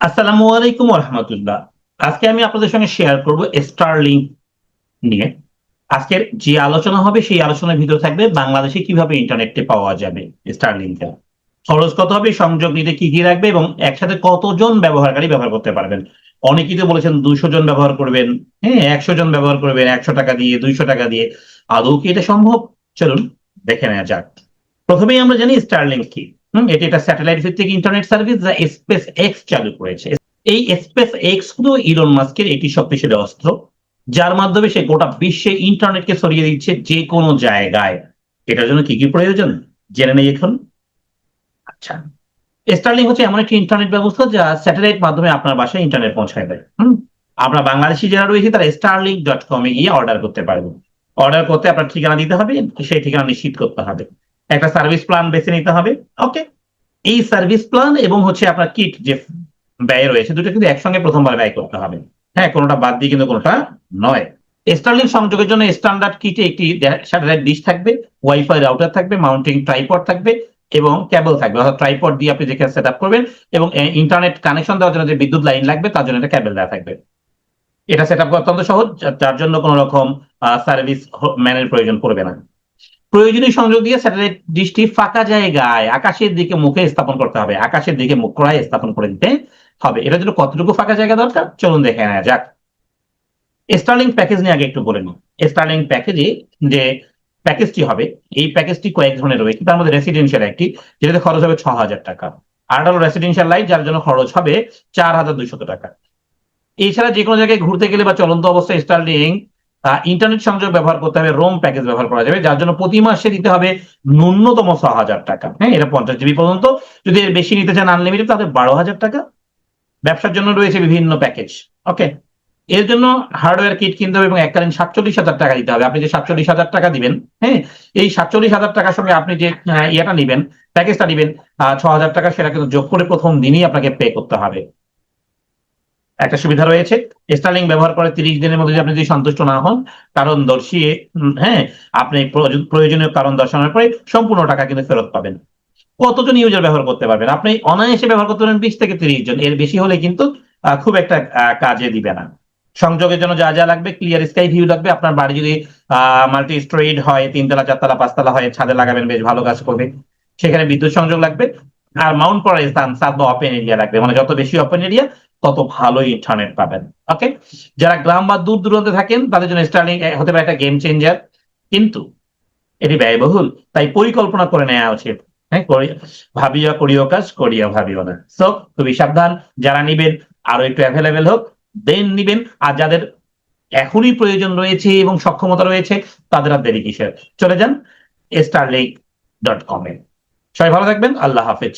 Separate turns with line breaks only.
আসসালামু আলাইকুম রহমতুল্লাহ আজকে আমি আপনাদের সঙ্গে শেয়ার করব স্টারলিং নিয়ে। আজকের যে আলোচনা হবে, সেই আলোচনার ভিতরে থাকবে বাংলাদেশে কীভাবে ইন্টারনেটে পাওয়া যাবে স্টারলিংটা খরচ কত হবে, সংযোগ নিতে কি কি রাখবে এবং একসাথে কতজন ব্যবহারকারী ব্যবহার করতে পারবেন? অনেকেই তো বলেছেন দুইশো জন ব্যবহার করবেন হ্যাঁ একশো জন ব্যবহার করবেন, একশো টাকা দিয়ে, দুইশো টাকা দিয়ে। আদৌ কি এটা সম্ভব? চলুন দেখে নেওয়া যাক। প্রথমেই আমরা জানি স্টারলিং কি। হম, এটি একটা স্যাটেলাইট ভিত্তিক ইন্টারনেট সার্ভিস যা স্পেস এক্স চালু করেছে। এই স্পেস এক্স হলো ইলন মাস্কের একটি শক্তিশালী অস্ত্র, যার মাধ্যমে সে গোটা বিশ্বে ইন্টারনেটকে ছড়িয়ে দিচ্ছে যে কোনো জায়গায়। এটার জন্য কি কি প্রয়োজন? জেনে নেই এখন? আচ্ছা। স্টারলিং হচ্ছে এমন একটি ইন্টারনেট ব্যবস্থা যা স্যাটেলাইট মাধ্যমে আপনার বাসায় ইন্টারনেট পৌঁছায় দেয়। হম, আমরা বাংলাদেশি যারা রয়েছে, তারা স্টারলিং ডট কমে গিয়ে অর্ডার করতে পারবেন অর্ডার করতে আপনার ঠিকানা দিতে হবে, সেই ঠিকানা নিশ্চিত করতে হবে। একটা সার্ভিস প্ল্যান বেছে নিতে হবে ওকে এই সার্ভিস প্ল্যান এবং হচ্ছে আপনার কিট যে ব্যয় রয়েছে, দুটো কিন্তু একসঙ্গে প্রথমবার ব্যয় করতে হবে। হ্যাঁ কোনোটা বাদ দিয়ে কিন্তু কোনোটা নয়। স্টারলিং সংযোগের জন্য স্ট্যান্ডার্ড কিটে একটি স্যাটেলাইট ডিশ থাকবে ওয়াইফাই রাউটার থাকবে মাউন্টিং ট্রাইপড থাকবে এবং কেবল থাকবে। অর্থাৎ ট্রাইপড দিয়ে আপনি যেখানে সেট আপ করবেন এবং ইন্টারনেট কানেকশন দেওয়ার জন্য যে বিদ্যুৎ লাইন লাগবে, তার জন্য একটা কেবল দেওয়া থাকবে। এটা সেট আপ করা অত্যন্ত সহজ, যার জন্য কোনো রকম সার্ভিস ম্যানের প্রয়োজন পড়বে না। প্রয়োজনীয় সংযোগ দিয়ে স্যাটেলাইট ডিশটি ফাঁকা জায়গায় আকাশের দিকে মুখে স্থাপন করতে হবে, আকাশের দিকে মুখ করায় স্থাপন করে দিতে হবে। এটার জন্য কতটুকু ফাঁকা জায়গা দরকার? চলুন দেখে নেওয়া যাক। স্টার্লিং প্যাকেজ নিয়ে আগে একটু বলে নিই। স্টার্লিং প্যাকেজে যে প্যাকেজটি হবে, এই প্যাকেজটি কয়েক ধরনের রয়েছে। তার মধ্যে রেসিডেন্সিয়াল একটি, যেটাতে খরচ হবে ছ হাজার টাকা। আর হলো রেসিডেন্সিয়াল লাইট যার জন্য খরচ হবে চার হাজার দুইশত টাকা। এছাড়া যে কোনো জায়গায় ঘুরতে গেলে বা চলন্ত অবস্থায় স্টার্লিং ইন্টারনেট সংযোগ ব্যবহার করতে হবে রোম প্যাকেজ ব্যবহার করা যাবে, যার জন্য প্রতি মাসে দিতে হবে ন্যূনতম ছ হাজার টাকা। হ্যাঁ এটা পঞ্চাশ জিবি পর্যন্ত। যদি এর বেশি নিতে চান আনলিমিটেড তাহলে বারো হাজার টাকা। ব্যবসার জন্য রয়েছে বিভিন্ন প্যাকেজ ওকে এর জন্য হার্ডওয়্যার কিট কিনতে হবে এবং এককালীন সাতচল্লিশ হাজার টাকা দিতে হবে। আপনি যে সাতচল্লিশ হাজার টাকা দিবেন হ্যাঁ এই সাতচল্লিশ হাজার টাকার সঙ্গে আপনি যে ইয়েটা নিবেন প্যাকেজটা নিবেন ছ হাজার টাকা, সেটা কিন্তু যোগ করে প্রথম দিনই আপনাকে পে করতে হবে। একটা সুবিধা রয়েছে। স্টার্লিং ব্যবহার করে তিরিশ দিনের মধ্যে আপনি যদি সন্তুষ্ট না হন, কারণ দর্শিয়ে হ্যাঁ আপনি প্রয়োজনীয় কারণ দর্শানোর পরে সম্পূর্ণ টাকা কিন্তু ফেরত পাবেন। কতজন ইউজার ব্যবহার করতে পারবেন? আপনি অনায়াসে ব্যবহার করতে পারেন বিশ থেকে তিরিশ জন। এর বেশি হলে কিন্তু খুব একটা কাজে দিবে না। সংযোগের জন্য যা যা লাগবে ক্লিয়ার স্কাই ভিউ লাগবে। আপনার বাড়ি যদি মাল্টি স্ট্রিট হয়, তিনতলা, চারতলা, পাঁচতলা হয়, ছাদে লাগাবেন, বেশ ভালো কাজ করবে। সেখানে বিদ্যুৎ সংযোগ লাগবে। আর মাউন্ট করার স্থান সাত বা ওপেন এরিয়া লাগবে। মানে যত বেশি ওপেন এরিয়া তত ভালো ইন্টারনেট পাবেন ওকে যারা গ্রাম বা দূর দূরান্তে থাকেন, তাদের জন্য স্টার্লিং হতে পারে একটা গেম চেঞ্জার কিন্তু এটি ব্যয়বহুল, তাই পরিকল্পনা করে নেওয়া উচিত। হ্যাঁ ভাবিও, করিও কাজ, করিও, ভাবিও না। সো খুবই সাবধান, যারা নিবেন আরও একটু অ্যাভেলেবেল হোক দেন নিবেন, আর যাদের এখনই প্রয়োজন রয়েছে এবং সক্ষমতা রয়েছে, তাদের আর দেরি কিসের? চলে যান স্টারলিং ডট কম এ। সবাই ভালো থাকবেন, আল্লাহ হাফেজ।